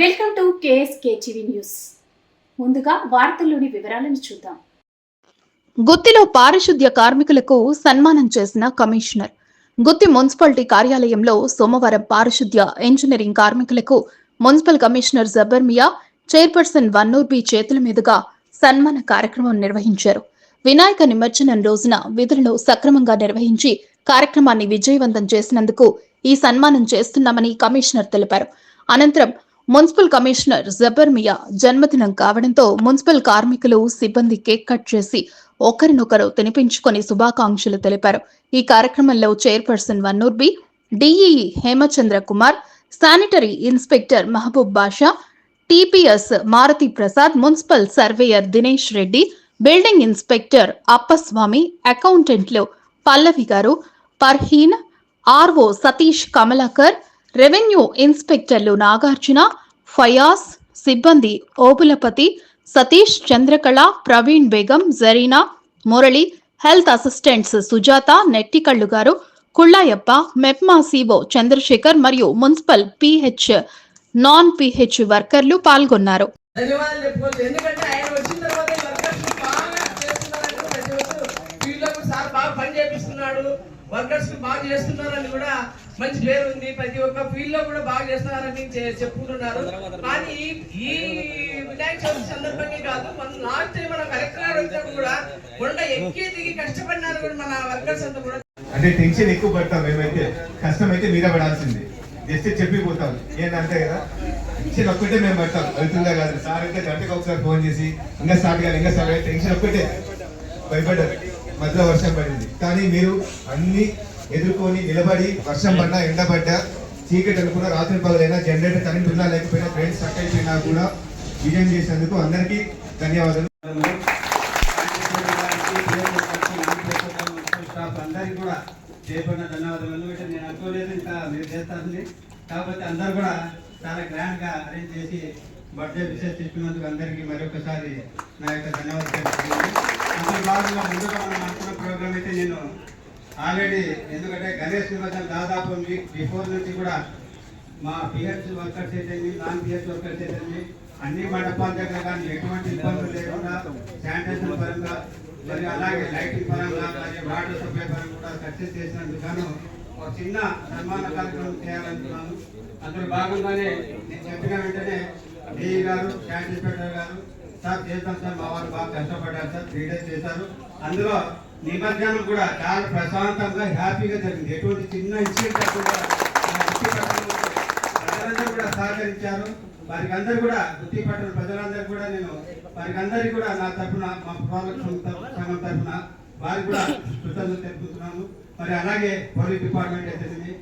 Welcome to KSK TV news. ముందుగా వార్తల్లోని వివరాలను చూద్దాం. గుత్తిలో పారిశుద్ధ్య కార్మికులకు సన్మానం చేసిన కమిషనర్. గుత్తి మున్సిపాలిటీ కార్యాలయంలో సోమవారం పారిశుద్ధ్య ఇంజనీరింగ్ కార్మికులకు municipal commissioner Jabarmiya chairperson Vannur Bi చేతుల మీదుగా సన్మాన కార్యక్రమం నిర్వహించారు. వినాయక నిమజ్జనం రోజున విధులను సక్రమంగా నిర్వహించి కార్యక్రమాన్ని విజయవంతం చేసినందుకు ఈ సన్మానం చేస్తున్నామని కమిషనర్ తెలిపారు. అనంతరం మున్సిపల్ కమిషనర్ జబర్ మియా జన్మదినం కావడంతో మున్సిపల్ కార్మికులు సిబ్బంది కేక్ కట్ చేసి ఒకరినొకరు తినిపించుకొని శుభాకాంక్షలు తెలిపారు. ఈ కార్యక్రమంలో chairperson Vannur Bi DEE Hemachandra Kumar sanitary inspector Mahaboob Basha TPS Maruthi Prasad municipal surveyor Dinesh Reddy building inspector Appaswamy అకౌంటెంట్లు పల్లవి గారు పర్హీన్ ఆర్ఓ సతీష్ కమలాకర్ రెవెన్యూ ఇన్స్పెక్టర్లు నాగార్జున ఫయాజ్ సిబ్బంది Obulapathi Satish Chandrakala Praveen Begum Zarina Murali health assistants Sujatha Nettikallu garu Kullayappa MEPMA CO Chandrasekhar మరియు municipal pH non pH వర్కర్లు పాల్గొన్నారు. వర్కర్స్కి బాగా చేస్తున్నారని కూడా మంచి పేరు ఉంది. ప్రతి ఒక్క ఫీల్డ్లో కూడా బాగా చేస్తున్నారని చెప్పుకుంటున్నారు. కానీ ఈ వినాయక చవితి సందర్భంగా కాదు మనం లాస్ట్ టైం మన కలెక్టర్ వచ్చినప్పుడు కూడా కొండ ఎక్కి దిగి కష్టపడినారు కూడా మన వర్కర్స్ అంతా కూడా. అంటే టెన్షన్ ఎక్కువ పడతాం మేమైతే. కష్టం అయితే మీరే పడాల్సింది. జస్ట్ చెప్పిపోతాం. ఏంటంటే కదా టెన్షన్ ఒక్కటే మేము పడతాం. అవుతుందా కాదు? సార్ అయితే గంటకు ఒకసారి ఫోన్ చేసి ఇంకా స్టార్ట్ కాదు ఇంకా స్టార్ట్ టెన్షన్ ఒక్కటే. భయపడ్డారు మధ్యలో వర్షం పడింది. కానీ మీరు అన్ని ఎదుర్కొని నిలబడి వర్షం పడ్డా ఎండ పడ్డా చీకటి అనుకున్నా రాత్రి పగలైనా జనరేటర్ కరెంట్ ఉన్నా లేకపోయినా ట్రైన్ స్టక్ అయిపోయినా కూడా విజయం చేసినందుకు అందరికీ ధన్యవాదాలు. అందరికి కూడా చేయబడిన ధన్యవాదాలు. ఎందుకంటే నేను అనుకోలేదు ఇంకా మీరు చేస్తారని. కాకపోతే అందరు కూడా చాలా గ్రాండ్గా అరేంజ్ చేసి బర్త్డే విషెస్ చెప్పినందుకు అందరికీ మరొకసారి నా యొక్క ధన్యవాదాలు అందులో భాగంగా ముందుగా మనం అనుకున్న ప్రోగ్రామ్ అయితే నేను ఆల్రెడీ ఎందుకంటే గణేష్ నిమజ్జనం దాదాపు బిఫోర్ నుంచి కూడా మా పిహెచ్ వర్కర్స్ అయితే నాన్ పిహెచ్ వర్కర్స్ అయితే అన్ని మండపాల దగ్గర కానీ ఎటువంటి ఇబ్బందులు లేకుండా శానిటైజర్ పరంగా మరి అలాగే లైటింగ్ పరంగా మరియు వాటర్ సప్లై పరంగా కూడా సక్సెస్ చేసినందుకు ఒక చిన్న సన్మాన కార్యక్రమం చేయాలనుకున్నాను. అందులో భాగంగానే నేను చెప్పిన వెంటనే DE garu sanitary inspector garu sir చేస్తాం సార్ మా వారు బాగా కష్టపడ్డారు సార్ త్రీ డేస్ చేశారు. అందులో నిమజ్జనం కూడా చాలా ప్రశాంతంగా హ్యాపీగా జరిగింది. ఎటువంటి చిన్న ఇన్సిడెంట్ ప్రజలందరూ కూడా సహకరించారు. వారికి అందరు కూడా గుత్తి పట్టిన ప్రజలందరూ కూడా నేను వారికి అందరికీ కూడా నా తరఫున మా ప్రాజెక్ట్ సంఘం తరఫున వారికి కూడా కృతజ్ఞతలు తెలుపుతున్నాను మరి అలాగే పోలీస్ డిపార్ట్మెంట్ అయితేనేమి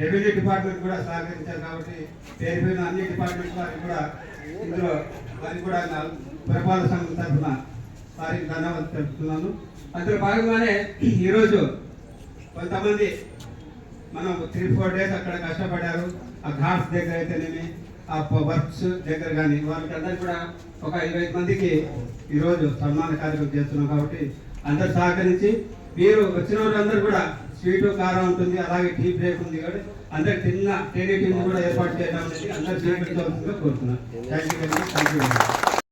రెవెన్యూ డిపార్ట్మెంట్ కూడా సహకరించారు కాబట్టి పేరు పేరు అన్ని డిపార్ట్మెంట్స్ వారికి కూడా ఇందులో వారికి కూడా పరిపాలన సంఘం తరఫున వారికి ధన్యవాదాలు తెలుపుతున్నాను. అందులో భాగంగానే ఈరోజు కొంతమంది మనం త్రీ ఫోర్ డేస్ అక్కడ కష్టపడారు. ఆ ఘాట్స్ దగ్గర అయితేనేమి ఆ వర్క్స్ దగ్గర కానీ వాళ్ళకి అందరికి కూడా ఒక ఇరవై మందికి ఈరోజు సన్మాన కార్యక్రమం చేస్తున్నాం కాబట్టి అందరు సహకరించి మీరు వచ్చిన వాళ్ళందరూ కూడా స్వీటు కారం ఉంటుంది అలాగే టీ బ్రేక్ ఉంది కాబట్టి అందరు తిన్న టీడీటీ కూడా ఏర్పాటు చేయడం అనేది అందరు స్వీకరించవలసిందిగా కోరుతున్నాను. Thank you thank you